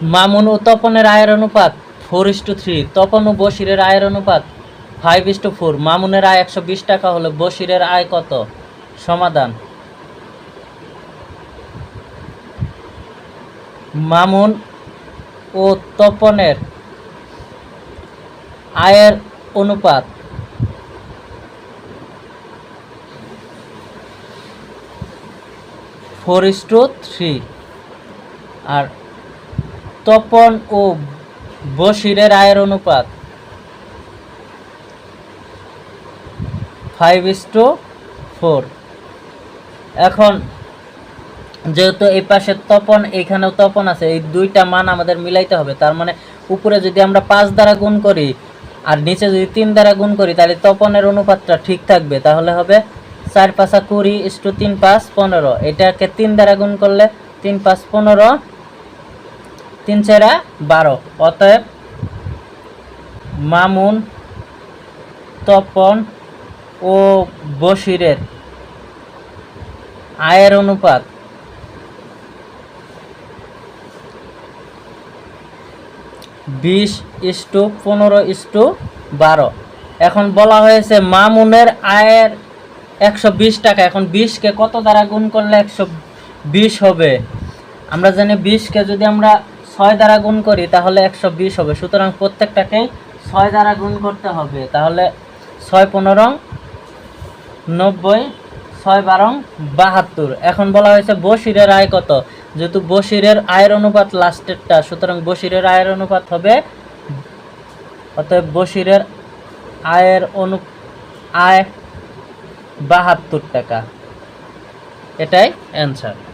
মামুন ও তপনের আয়ের অনুপাত four is to three Tapan ও বশিরের আয়ের অনুপাত ফাইভ ইস টু ফোর মামুনের আয় একশো বিশ টাকা হলে বশিরের আয় কত? সমাধান। মামুন ও তপনের আয়ের অনুপাত ফোর ইস টু থ্রি আর তপন ও বশিরের আয়ের অনুপাত ফাইভ ইস টু ফোর এখন যেহেতু এই পাশে তপন, এখানেও তপন আছে, এই দুইটা মান আমাদের মিলাইতে হবে। তার মানে উপরে যদি আমরা পাঁচ দ্বারা গুণ করি আর নিচে যদি তিন দ্বারা গুণ করি, তাহলে তপনের অনুপাতটা ঠিক থাকবে। তাহলে হবে চার পাঁচা কুড়ি ইস টু তিন পাঁচ পনেরো। এটাকে তিন দ্বারা গুণ করলে তিন পাঁচ পনেরো তিন চারা বারো। অতএব মামুন, তপন ও বশিরের আয়ের অনুপাত বিশ ইস্টু পনেরো ইস্টু বারো। এখন বলা হয়েছে মামুনের আয়ের একশো বিশ টাকা। এখন বিশকে কত দ্বারা গুণ করলে একশো বিশ হবে? আমরা জানি বিশকে যদি আমরা ছয় দ্বারা গুণ করি, তাহলে একশো বিশ হবে। সুতরাং প্রত্যেকটাকেই ছয় দ্বারা গুণ করতে হবে। তাহলে ছয় পনেরো, নব্বই, ছয় বারং, বাহাত্তর। এখন বলা হয়েছে বশিরের আয় কত? যেহেতু বশিরের আয়ের অনুপাত লাস্টেরটা, সুতরাং বসিরের আয়ের অনুপাত হবে, অতএব বশিরের আয়ের অনু, আয় বাহাত্তর টাকা। এটাই অ্যান্সার